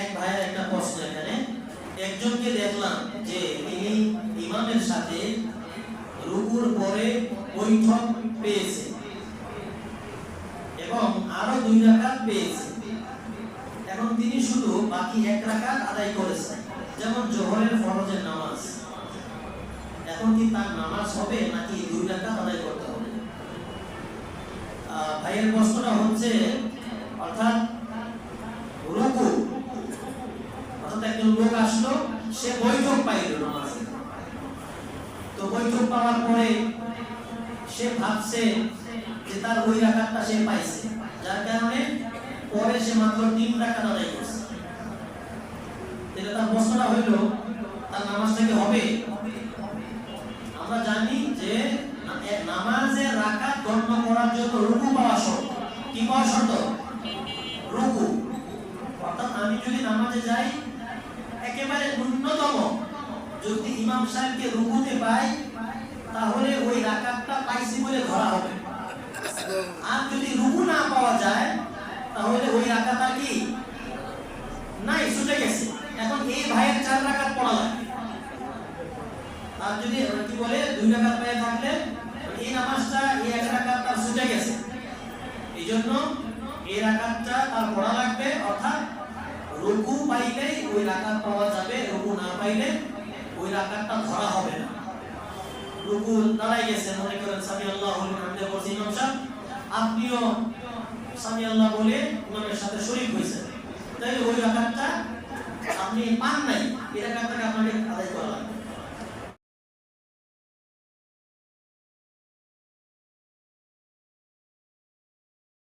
এক ভাইয়ের একটা প্রশ্ন এখানে। একজনকে দেখলাম যে তিনি ইমামের সাথে রুকুর পরে বৈঠক পেয়েছে এবং আরও দুই রাকাত পেয়েছে। এখন তিনি শুধু বাকি এক রাকাত আদায় করেছেন, যেমন জোহরের ফরজের নামাজ। এখন কি তার নামাজ হবে নাকি দুই রাকাত আদায় করতে হবে? ভাইয়ের প্রশ্নটা হচ্ছে, অর্থাৎ রুকু অর্থাৎ একজন লোক আসলো, সে বৈঠক পাইল। নামাজে তো বৈঠক পাওয়ার পরে সে ভাবছে যে তার ওই রাখাতটা সে পাইছে। যার কারণে পরে সে মাত্র তিন রাখাত আদায় করছে। এটা তার প্রশ্নটা হইল, তার নামাজটা কি হবে? আমরা জানি যে না- নামাজের রাকাত গণ্য করার জন্য রুকু পাওয়া শর্ত। কি পাওয়া শর্ত? রুকু। অর্থাৎ আমি যদি নামাজে যাই যদি ইমাম সাহেবকে রুকুতে পাই, তাহলে ওই রাকাতটা পাইছি বলে ধরা হবে। আর যদি রুকু না পাওয়া যায়, তাহলে ওই রাকাতটা কি? নাই, ছুটে গেছে। এখন এই ভাইয়ের চার রাকাত পড়া লাগে আর যদি কি বলে, দুই রাকাত পেয়ে থাকলে, এই নামাজটা, এই এক রাকাত তার ছুটে গেছে। এই জন্য এই রাকাতটা তার পড়া লাগবে, অর্থাৎ রুকু পাইলেই ওই রাকাত পাওয়া যাবে, রুকু না পাইলে ওই রাকাতটা ধরা হবে না। রুকু দাঁড়াই গেছে, মনে করেন সামি আল্লাহ বলছি ইমাম সাহেব। আপনিও সামি আল্লাহ বলে ইমামের সাথে শরীক হয়েছে তাই ওই রাকাতটা আপনি পান নাই, এই রাকাতটাকে আপনাকে আদায় করা